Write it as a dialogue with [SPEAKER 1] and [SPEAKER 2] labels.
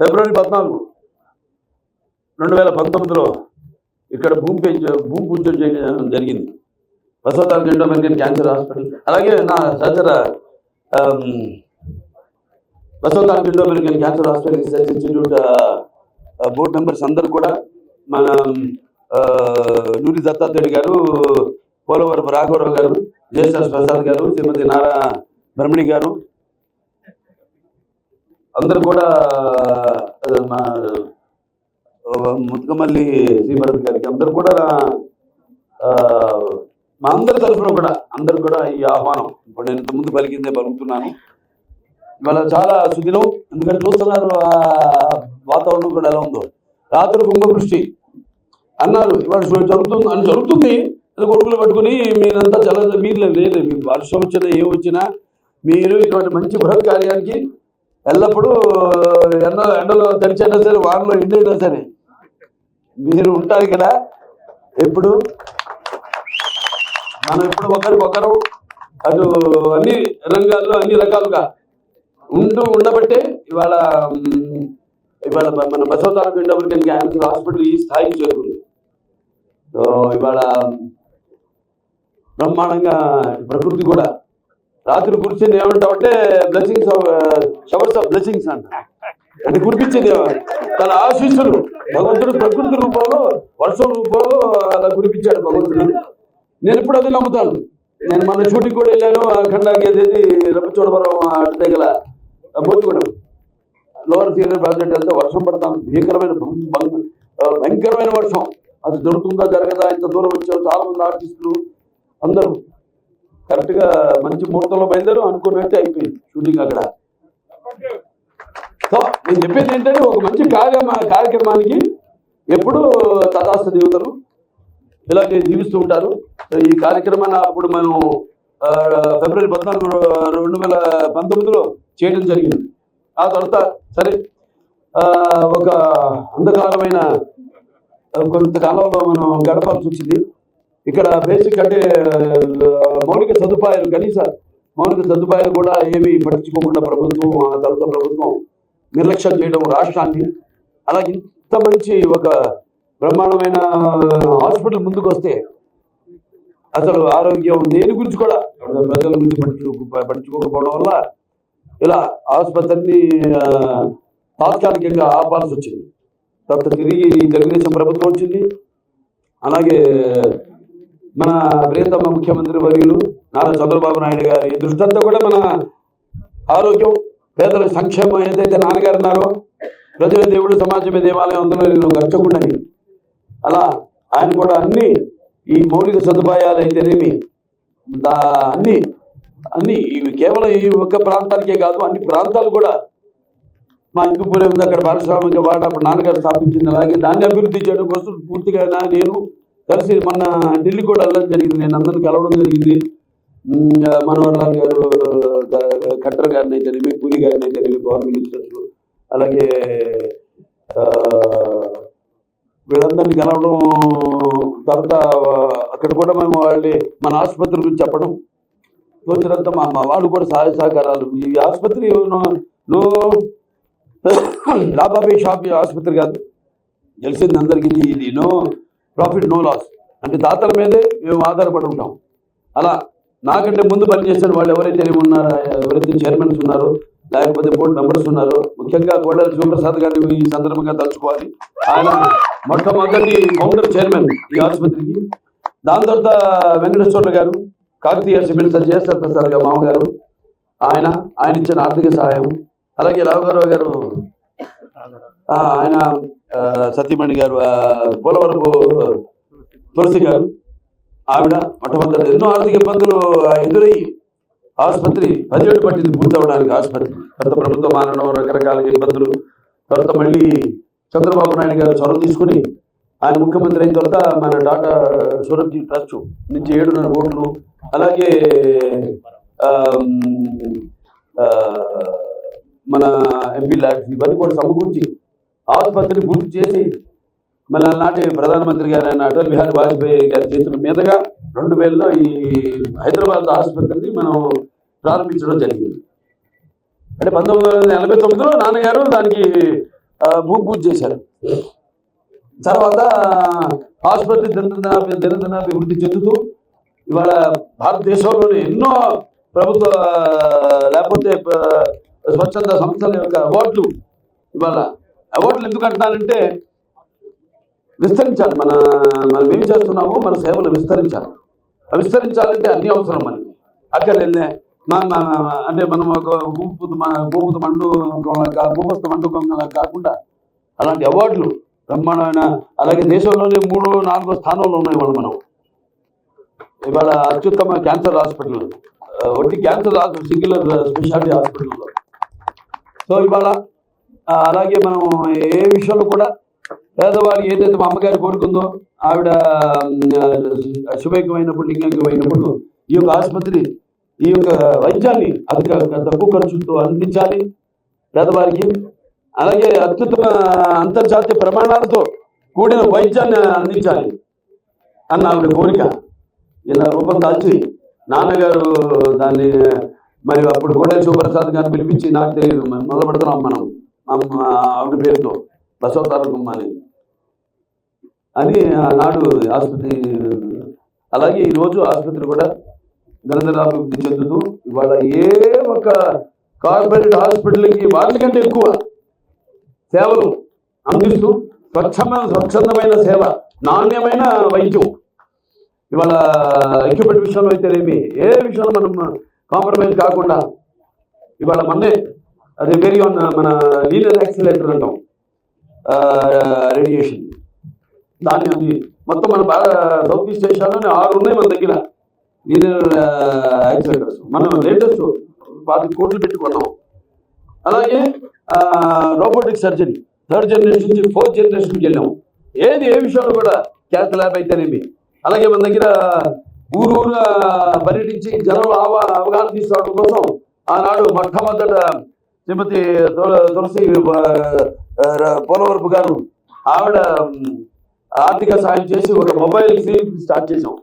[SPEAKER 1] ఫిబ్రవరి పద్నాలుగు రెండు వేల పంతొమ్మిదిలో ఇక్కడ భూమి పెంచ భూమి పూజ చేయడం జరిగింది. Basavatarakam Indo American cancer hospital. అలాగే నా సహచర Basavatarakam Indo cancer hospital research institute board members అందరూ కూడా మన నూరి దత్తాత్రేయుడు గారు పోలవరపు రాఘవరావు గారు జయశాస్ ప్రసాద్ గారు శ్రీమతి నారా బ్రహ్మణి గారు అందరు కూడా ఆ, మా ఆ, శ్రీభరత్ గారికి అందరు కూడా ఆ, మా అందరి తరఫున కూడా అందరు కూడా ఈ ఆహ్వానం. ఇప్పుడు నేను ఇంతకుముందు పలికిందే పలుకుతున్నాను. ఇవాళ చాలా సుదినం ఎందుకంటే చూస్తున్నారు వాతావరణం కూడా ఎలా ఉందో. రాత్రి కుంభవృష్టి అన్నారు. ఇవాళ జరుగుతుంది అని జరుగుతుంది. కొడుకులు పట్టుకుని మీరంతా చాలా మీరు లేదు వర్షం వచ్చినా ఏం వచ్చినా మీరు ఇటువంటి మంచి బృహత్ కార్యానికి ఎల్లప్పుడూ ఎండ ఎండలో తడిచైనా సరే వానలో ఎండైనా సరే మీరు ఉంటారు కదా. ఎప్పుడు? మనం ఎప్పుడు ఒకరికొకరు అటు అన్ని రంగాల్లో అన్ని రకాలుగా ఉంటూ ఉండబట్టే ఇవాళ ఇవాళ మన బసవతారక ఇండోరికన్ క్యాన్సర్ హాస్పిటల్ ఈ స్థాయికి చేరుకుంది. సో ఇవాళ బ్రహ్మాండంగా ప్రకృతి కూడా రాత్రి కూర్చొని అంటే బ్లెస్సింగ్స్ షవర్స్ ఆఫ్ బ్లెస్సింగ్స్ అంట. అంటే కురిపించింది తన ఆశీస్సులు. భగవంతుడు ప్రకృతి రూపంలో వర్షం రూపంలో అలా కురిపించాడు భగవంతుడు. నేను ఇప్పుడు అది నమ్ముతాను. నేను మన షూటింగ్ కూడా వెళ్ళాను ఖండాకి ఏదేది రప్పచోడవరం అటు దగ్గర పోతుకోవడం లోవర్ సీనియర్ ప్రాజెక్ట్ వెళ్తే వర్షం పడతాం భీకరమైన భయంకరమైన వర్షం. అది దొరుకుతుందా జరగదా ఇంత దూరం వచ్చావు చాలా మంది ఆర్టిస్టులు అందరూ. కరెక్ట్గా మంచి ముహూర్తంలో బయలుదేరు అనుకున్నట్టే అయిపోయింది షూటింగ్ అక్కడ. సో నేను చెప్పేది ఏంటంటే ఒక మంచి కార్యమ కార్యక్రమానికి ఎప్పుడు తదాస్త దేవతలు ఇలాగే జీవిస్తూ ఉంటారు. ఈ కార్యక్రమాన్ని అప్పుడు మనం ఫిబ్రవరి పద్నాలుగు రెండు వేల పంతొమ్మిదిలో చేయడం జరిగింది. ఆ తర్వాత సరే ఒక అంధకారమైన కొంతకాలంలో మనం గడపాల్సి వచ్చింది. ఇక్కడ బేసిక్ అంటే మౌలిక సదుపాయాలు కనీస మౌలిక సదుపాయాలు కూడా ఏమీ పట్టించుకోకుండా ప్రభుత్వం ఆ తర్వాత ప్రభుత్వం నిర్లక్ష్యం చేయడం రాష్ట్రాన్ని. అలా ఇంత మంచి ఒక బ్రహ్మాండమైన హాస్పిటల్ ముందుకు వస్తే అసలు ఆరోగ్యం దేని గురించి కూడా ప్రజల గురించి పట్టించు పట్టించుకోకపోవడం వల్ల ఇలా ఆసుపత్రిని తాత్కాలికంగా ఆపాల్సి వచ్చింది. తర్వాత తిరిగి తెలుగుదేశం ప్రభుత్వం వచ్చింది. అలాగే మన ప్రియతమ ముఖ్యమంత్రి వర్యులు నారా చంద్రబాబు నాయుడు గారి దృష్టి అంతా కూడా మన ఆరోగ్యం పేదల సంక్షేమం ఏదైతే నాన్నగారు ఉన్నారో ప్రజల దేవుడు సమాజమే దేవాలయం అందులో నేను గచ్చకుండా అలా ఆయన కూడా అన్ని ఈ మౌలిక సదుపాయాలు అయితేనేమి దా అన్ని అన్ని ఇవి కేవలం ఈ ఒక్క ప్రాంతానికే కాదు అన్ని ప్రాంతాలు కూడా మా ఇంటిపూరే ఉంది అక్కడ పారిశ్రామిక వాడ అప్పుడు నాన్నగారు స్థాపించింది. అలాగే దాన్ని అభివృద్ధి చేయడం కోసం పూర్తిగా నా- నేను కలిసి మొన్న ఢిల్లీ కూడా వెళ్ళడం జరిగింది. నేను అందరిని కలవడం జరిగింది. మనోహర్లాల్ గారు ఖట్టర్ గారిని అయితేనేమి పూరి గారిని అయితేనేమి పవర్ మినిస్టర్స్ అలాగే ఆ, వీళ్ళందరినీ కలవడం తర్వాత అక్కడ కూడా మేము వాళ్ళని మన ఆసుపత్రి గురించి చెప్పడం. తోచినంత మా మా వాళ్ళు కూడా సహాయ సహకారాలు. ఈ ఆసుపత్రి నో షాప్ ఆసుపత్రి కాదు. తెలిసింది అందరికీ ఇది నో ప్రాఫిట్ నో లాస్ అంటే దాతల మీదే మేము ఆధారపడి ఉంటాం. అలా నాకంటే ముందు పనిచేసిన వాళ్ళు ఎవరైతే ఉన్నారో ఎవరైతే చైర్మన్స్ ఉన్నారో లేకపోతే బోర్డు మెంబర్స్ ఉన్నారో ముఖ్యంగా కోడల శివప్రసాద్ గారిని ఈ సందర్భంగా తలుచుకోవాలి. ఆయన మొట్టమొదటి ఫౌండర్ చైర్మన్ ఈ ఆసుపత్రికి. దాని తర్వాత వెంకటేశ్వర్లు గారు కాకతీయ సిమెంట్ జయసర్ ప్రసాద్ గారు మామగారు. ఆయన ఆయన ఇచ్చిన ఆర్థిక సహాయం. అలాగే రాఘవరావు గారు ఆయన ఆ, సతీమణి గారు ఆ, పోలవరపు తులసి గారు ఆవిడ మొట్టమొదటి ఎన్నో ఆర్థిక ఇబ్బందులు ఎదురయ్యి. ఆసుపత్రి బడ్జెట్ పట్టింది పూర్తవడానికి ఆసుపత్రి. తర్వాత ప్రభుత్వం మారడం రకరకాల ఇబ్బందులు. తర్వాత మళ్ళీ చంద్రబాబు నాయుడు గారు చొరవ తీసుకుని ఆయన ముఖ్యమంత్రి అయిన తర్వాత మన డాటా సూరజ్జీ ట్రస్ట్ నుంచి ఏడున్నర కోట్లు అలాగే ఆ, మన ఎంపీ ల్యాబ్స్ ఇవన్నీ కూడా సమకూర్చి ఆసుపత్రిని పూర్తి చేసి మన నాటి ప్రధానమంత్రి గారు అయిన అటల్ బిహారీ వాజ్పేయి గారి చేతుల మీదుగా రెండు వేలలో ఈ హైదరాబాద్ ఆసుపత్రిని మనం ప్రారంభించడం జరిగింది. అంటే పంతొమ్మిది వందల ఎనభై తొమ్మిదిలో నాన్నగారు దానికి భూమి పూజ చేశారు. తర్వాత ఆసుపత్రి దినదిన దినదిన అభివృద్ధి చెందుతూ ఇవాళ భారతదేశంలోని ఎన్నో ప్రభుత్వ లేకపోతే స్వచ్ఛంద సంస్థల యొక్క అవార్డులు ఇవాళ. అవార్డులు ఎందుకు అంటున్నానంటే విస్తరించాలి. మన మనం ఏం చేస్తున్నామో మన సేవలు విస్తరించాలి. విస్తరించాలంటే అన్ని అవసరం మనకి. అక్కడ వెళ్ళే అంటే మనం ఒక భూపతి భూపతి మండు భూపస్థ మండపం కాకుండా అలాంటి అవార్డులు బ్రహ్మాండమైన అలాగే దేశంలోనే మూడు నాలుగో స్థానంలో ఉన్నాయి వాళ్ళు మనం. ఇవాళ అత్యుత్తమ క్యాన్సర్ హాస్పిటల్. ఒకటి క్యాన్సర్ హాస్పిటల్ సింగులర్ స్పెషాలిటీ హాస్పిటల్లో సో ఇవాళ అలాగే మనం ఏ విషయంలో కూడా పేదవారికి ఏదైతే మా అమ్మగారు కోరుకుందో ఆవిడ ఉమ్, శుభైక్యమైనప్పుడు లింగైక్యమైనప్పుడు ఈ యొక్క ఆసుపత్రి ఈ యొక్క వైద్యాన్ని అతి తక్కువ ఖర్చుతో అందించాలి పేదవారికి. అలాగే అత్యుత్తమ అంతర్జాతీయ ప్రమాణాలతో కూడిన వైద్యాన్ని అందించాలి అన్న ఆవిడ కోరిక. ఇలా రూపం దాల్చి నాన్నగారు దాన్ని మరి అప్పుడు కోటేశ్వర శివప్రసాద్ గారిని పిలిపించి నాకు తెలియదు మొదలు పెడుతున్నాం మనం మా ఆవిడ పేరుతో బసవతారకమ్మ అని. అని ఆనాడు ఆసుపత్రి అలాగే ఈరోజు ఆసుపత్రి కూడా దినదినాభివృద్ధి చెందుతూ ఇవాళ ఏ ఒక్క కార్పొరేట్ హాస్పిటల్కి వాళ్ళకంటే ఎక్కువ సేవలు అందిస్తూ స్వచ్ఛమైన స్వచ్ఛందమైన సేవ నాణ్యమైన వైద్యం. ఇవాళ ఎక్విప్మెంట్ విషయంలో అయితేనేమి ఏ విషయంలో మనం కాంప్రమైజ్ కాకుండా ఇవాళ మొన్నే అది వెరీ ఆన్ uh, మన లీనర్ యాక్సిలేటర్ అంటాం. రేడియేషన్ దాన్ని అది మొత్తం మన బాగా సౌత్ ఈస్ట్ ఏషియాలోనే ఆరు ఉన్నాయి మన దగ్గర లీనర్ యాక్సిలేటర్స్ మనం లేటెస్ట్ పాతి కోట్లు పెట్టుకున్నాం అలాగే రోబోటిక్ సర్జరీ థర్డ్ జనరేషన్ నుంచి ఫోర్త్ జనరేషన్కి వెళ్ళాము ఏది ఏ విషయంలో కూడా క్యాత్ ల్యాబ్ అయితేనేమి. అలాగే మన దగ్గర ఊరు ఊరు పర్యటించి జనంలో అవ అవగాహన తీసుకోవడం కోసం ఆనాడు మొట్టమొదట శ్రీమతి తులసి పోలవరపు గారు ఆవిడ ఆర్థిక సాయం చేసి ఒక మొబైల్ క్లినిక్ స్టార్ట్ చేసాం